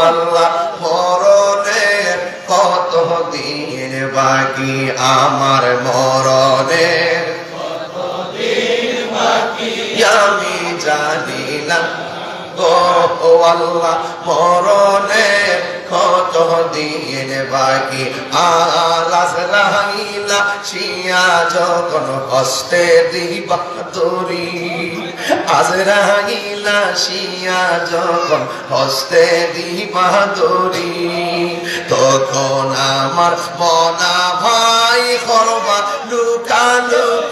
আল্লাহ মরণের কত বাকি? আমার মরণের আমি না গো আল্লাহ মরণের কত দিন বাকি আলাস শিয়া যখন হস্তে দিবা তরি আজ রাহিলা শিয়া যখন হস্তে দিবা তরি তখন আমার মনা ভাই করবা লুকালুকি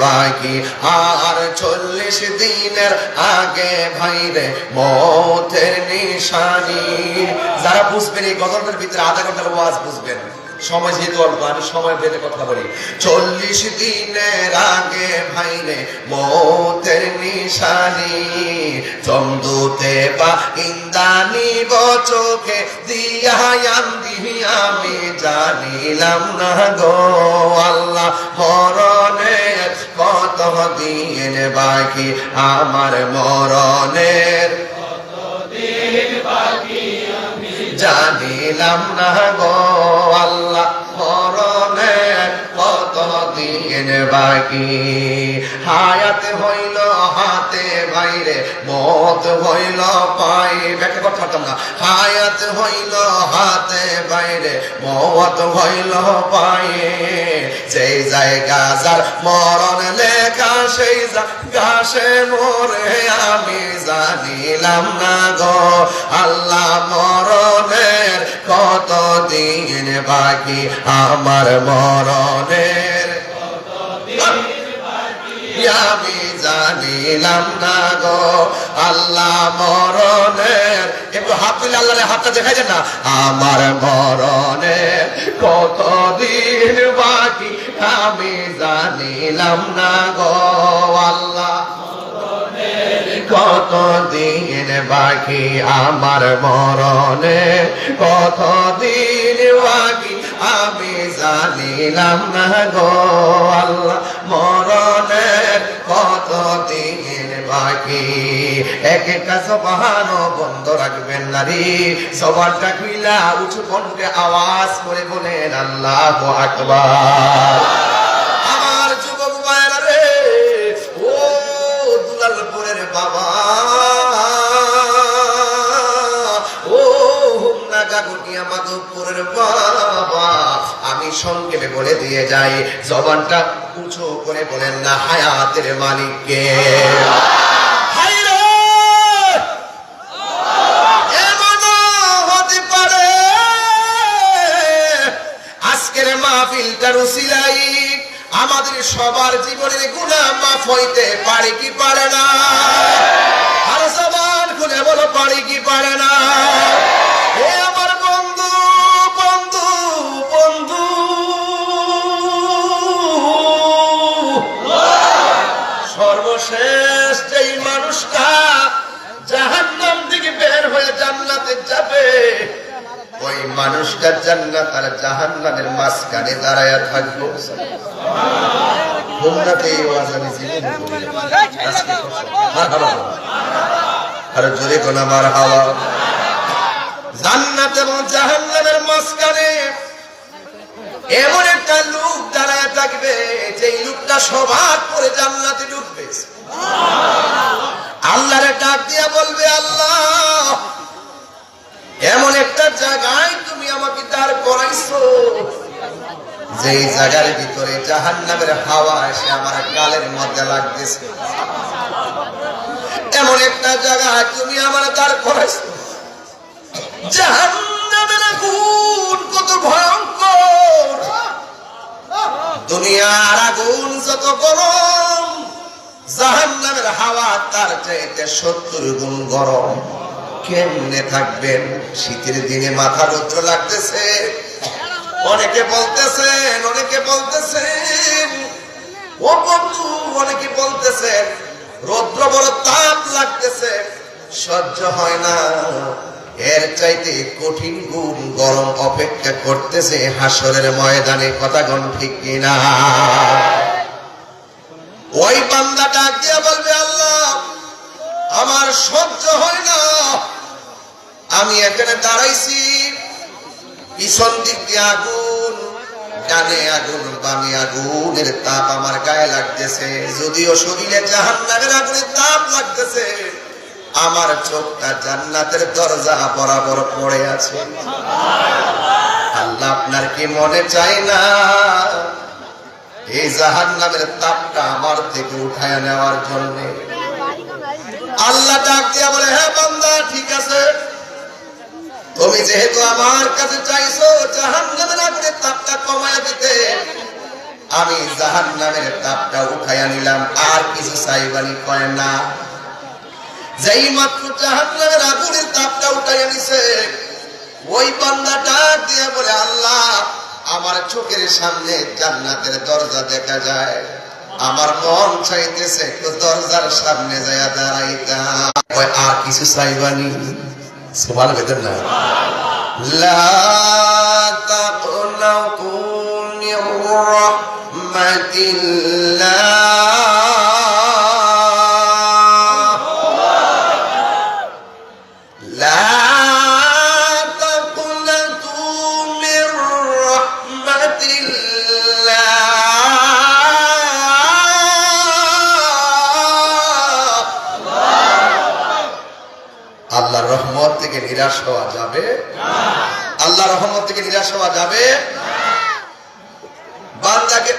বাকি। আর চল্লিশ দিনের আগে ভাইরে মতের নিশানি। যারা বুঝবেন এই গজলটার ভিতরে আধা ঘণ্টার ওয়াজ বুঝবেন। সময় যেহেতু অল্প, আমি সময় পেতে কথা বলি। চল্লিশ দিনের আগে ভাইরে মতের নিশানি, চন্দুতে বা ইন্দানি চোখে দিয়ায়াম দিহি আমি জানিলাম না গো। আল্লাহ মরণের কত দিন বাকি, আমার মরণের জানিলাম না গো। আল্লাহ। বাকি হায়াত হইল হাতে বাইরে, মত হইল পাই ব্যাখ্যা করতে পারতাম না। হায়াত হইল হাতে বাইরে, মত হইল পায়ে। যেই জায়গা যার মরণ লেখা, সেই গাছে মরে। আমি জানিলাম না গো, আল্লাহ মরণের কত দিন বাকি? আমার মরণের আমি জানিলাম না গো, আল্লাহ মরণের একটু হাত তুলে আল্লাহ হাতটা দেখাই যায় না? আমার মরণের কত দিন বাকি আমি জানিলাম না গো, আল্লাহ কত দিন বাকি আমার মরণে কত দিন বাকি আমি জানিলাম না গো আল্লাহ, মরণে কত দিন বাকি? এক একটা সবাহানো বন্ধ রাখবেন নারী। সবারটা খুইলা উঁচু কণ্ঠে আওয়াজ করে বলেন, আল্লাহ আকবার। আমি সংক্ষেপে বলে দিয়ে যাই, জবানটা উঁচু করে বলেন না হায়াতের মালিককে। আমাদের সবার জীবনের গুণা মাফ হইতে পারে কি পারে না? বলো, পারে কি পারে না? মানুষটা জান্নাত আর জাহান্নামের মাঝখানে দাঁড়ায়া থাকব। হোমনাতে এই ওয়াজ আমি জীবন। আরও জোরে কোন আমার হাওয়া। জান্নাত এবং জাহান্নামের মাঝখানে এমন একটা লোক দাঁড়ায় থাকবে যে লোকটা সবার করে জান্নাতে ঢুকবে। আল্লাহরে ডাক দিয়া বলবে, আল্লাহ, এমন একটা জায়গায় আমাকে দাঁড় করাইছো। যেই জায়গার ভিতরে জাহান নামের হাওয়া এসে আমার গালের মধ্যে লাগতেছে। এমন একটা জায়গায় তুমি আমার দাঁড় করাইছো। জাহান নামের আগুন কত ভয়ঙ্কর। দুনিয়ার আগুন যত গরম জাহান নামের হাওয়া তার চাইতে সত্তর গুণ গরম। কেমনে থাকবেন শীতের দিনে মাথা রৌদ্র লাগতেছে। অনেকে বলতেছেন অনেকে বলতেছেন। ও বন্ধু, অনেকে বলতেছে রৌদ্র বড় তাপ লাগতেছে। সহ্য হয় না। এর চাইতে কঠিন গুণ গরম অপেক্ষা করতেছে হাসরের ময়দানে, কথা গণ ঠিক কিনা? ওই বান্দা ডাক বলবে, আল্লাহ, আমার সহ্য হয় না। আমি এখানে দাঁড়াইছি। পিছন দিক দিয়ে আগুন, ডানে আগুন, বামে আগুনের তাপ আমার গায়ে লাগতেছে। যদিও শরীরে জাহান নামের আগুনের তাপ লাগতেছে, আমার চোখটা জান্নাতের দরজা বরাবর পড়ে আছে। আল্লাহ আপনার কি মনে চায় না? এই জাহান নামের তাপটা আমার থেকে উঠায় নেওয়ার জন্য। আল্লাহ ডাক দিয়া বলে হ্যাঁ বান্দা, ঠিক আছে। তুমি যেহেতু আমার কাছে চাইছো জাহান নামের আগুনের তাপটা কমায় দিতে। আমি জাহান নামের তাপটা উঠাইয়া নিলাম আর কিছু চাইবানি কয় না। যেই মাত্র জাহান নামের আগুনের তাপটা উঠাইয়া নিছে ওই বান্দা দিয়ে বলে আল্লাহ আমার চোখের সামনে জান্নাতের দরজা দেখা যায়। আমার মন চাইতেছে একটু দরজার সামনে যায় দাঁড়াইতাম। কয়, আর কিছু চাইবানি? সবার বেতন না লা আল্লাহর রহমত থেকে নিরাশ হওয়া যাবে বান্দাকে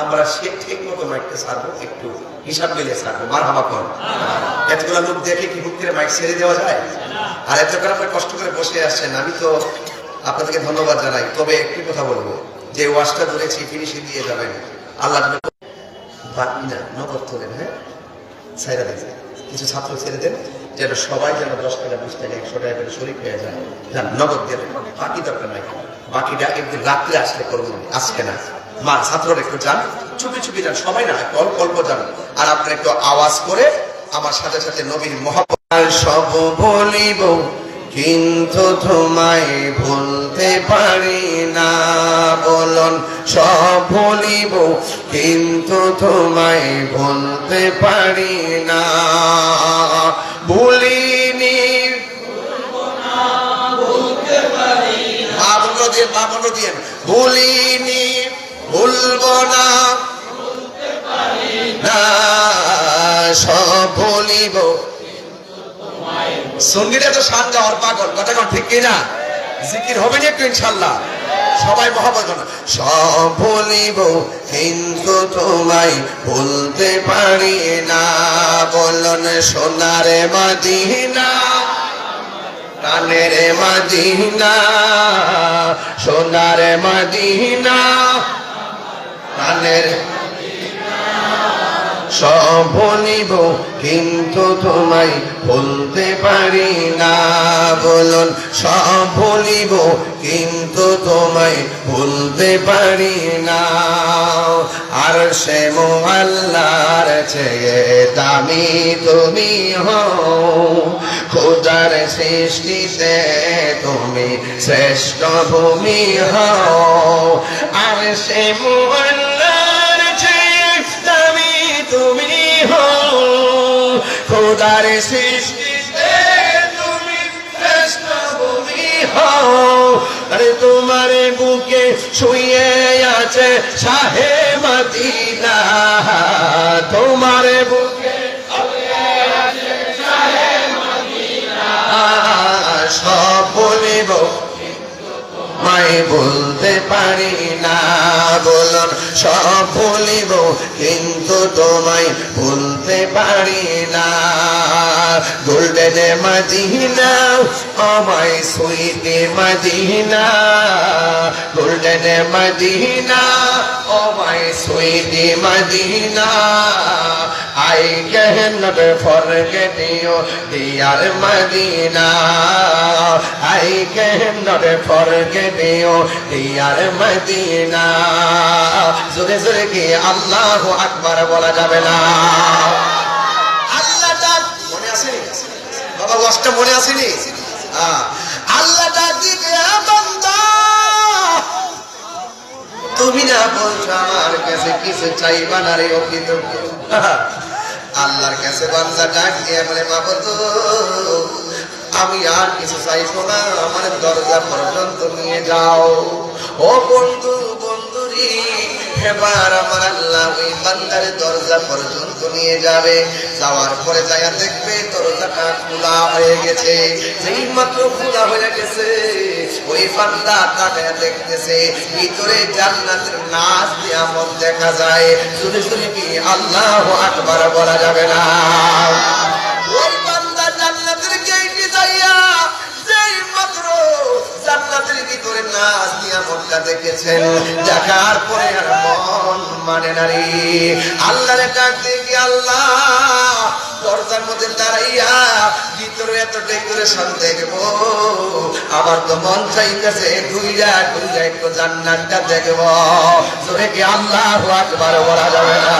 আমরা সে ঠিক মতো মাইকটা ছাড়বো একটু হিসাব মিলে ছাড়বো। মার হাবা কর। এতগুলো লোক দেখে কি হুক করে মাইক ছেড়ে দেওয়া যায়? আর করে কষ্ট করে বসে আসছেন আমি তো আপনাদেরকে ধন্যবাদ জানাই। তবে একটি কথা বলব। যে ওয়াশটা ধরেছি ফিনিশিং দিয়ে যাবেন। আল্লাহ না, নগদ তোলেন হ্যাঁ? কিছু ছাত্র ছেড়ে দেন, যেন সবাই যেন দশ টাকা, বিশ টাকা, একশো টাকা করে শরীর হয়ে যায়। যান, নগদ দিয়ে বাকি দরকার নাই। বাকিটা একদিন রাত্রে আসলে করব আজকে না। মা, ছাত্ররা একটু যান, চুপি চুপি যান, সবাই না অল্প অল্প যান। আর আপনি একটু আওয়াজ করে, আমার সাথে সাথে নবীর মহাপ্রভু সব বলিব কিন্তু তোমায় ভুলতে পারি না, বলন, সব ভুলিব। কিন্তু তোমায় ভুলতে পারি না, ভুলিনি। দিয়ে দিয়ে ভুলিনি, ভুলব না। না, সব ভুলিব। সঙ্গীটা তো শান গাওয়ার পাগল, কথা কোন ঠিক কিনা? জিকির হবে না একটু ইনশাল্লাহ? সবাই মহাবত সব ভুলিব কিন্তু তোমায় ভুলতে পারি না। বলন, সোনারে মাদিনা, কানের মাদিনা, সোনার মাদিনা, কানের ভুলিব কিন্তু তোমায় ভুলতে পারি না। বলুন, সব ভুলিব কিন্তু তোমায় ভুলতে পারি না। আর সে মোহাল্লার চেয়ে দামি তুমি হও। খোদার সৃষ্টিতে তুমি শ্রেষ্ঠ ভূমি হও। আর সে মোহাল্লার খোদার সৃষ্টিতে তুমি শ্রেষ্ঠ হও। আরে তোমার বুকে শুয়ে আছে শাহে মদিনা। তোমার বুকে সব বলিব, মাই বলতে পারি না। বলুন, সব বলিব, কিন্তু তোমায় ভুলতে পারি না। গোল্ডেনে মাদিনা, আমায় সুইতে মাদিনা। গোল্ডেনে মাদিনা, আমায় সুইতে মাদিনা। আই জাহান্নাম ফরগেটিও দিয়ার মাদিনা। আই কেন জাহান্নাম ফরগেটিও দিয়ার মাদিনা। জোরে জোরে কি আল্লাহু আকবার বলা যাবে না? ওয়াজটা মনে আসেনি হ্যাঁ। আল্লাহ তুমি না বলছো আমার কাছে কিছু চাইবা না রে অকিত আল্লাহর কাছে বান্দা ডাক দিয়ে বলে আমি আর কিছু চাইব না। আমার দরজা পর্যন্ত নিয়ে যাও। ও বন্ধু, বন্ধুরি এবার আমার আল্লাহ ওই বান্দারে দরজা পর্যন্ত নিয়ে যাবে। যাওয়ার পরে যাইয়া দেখবে দরজাটা খোলা হয়ে গেছে। যেই মাত্র খোলা হয়ে গেছে, ওই বান্দা তাকায়া দেখতেছে, ভিতরে জান্নাতের নাচ নিয়ামত দেখা যায়। শুনে শুনে কি আল্লাহ আকবার বলা যাবে না। ভিতরে নাচ নিয়ামতটা দেখেছেন, দেখার পরে মন মানে না রে। আল্লাহরে দেখি আল্লাহ দরজার মধ্যে দাঁড়াইয়া ভিতরে এত ডেকোরেশন দেখব আমার তো মন চাইতেছে ঘুইরা একটু জান্নাতটা দেখব। তোরে কি আল্লাহ আকবার বলা যাবে না।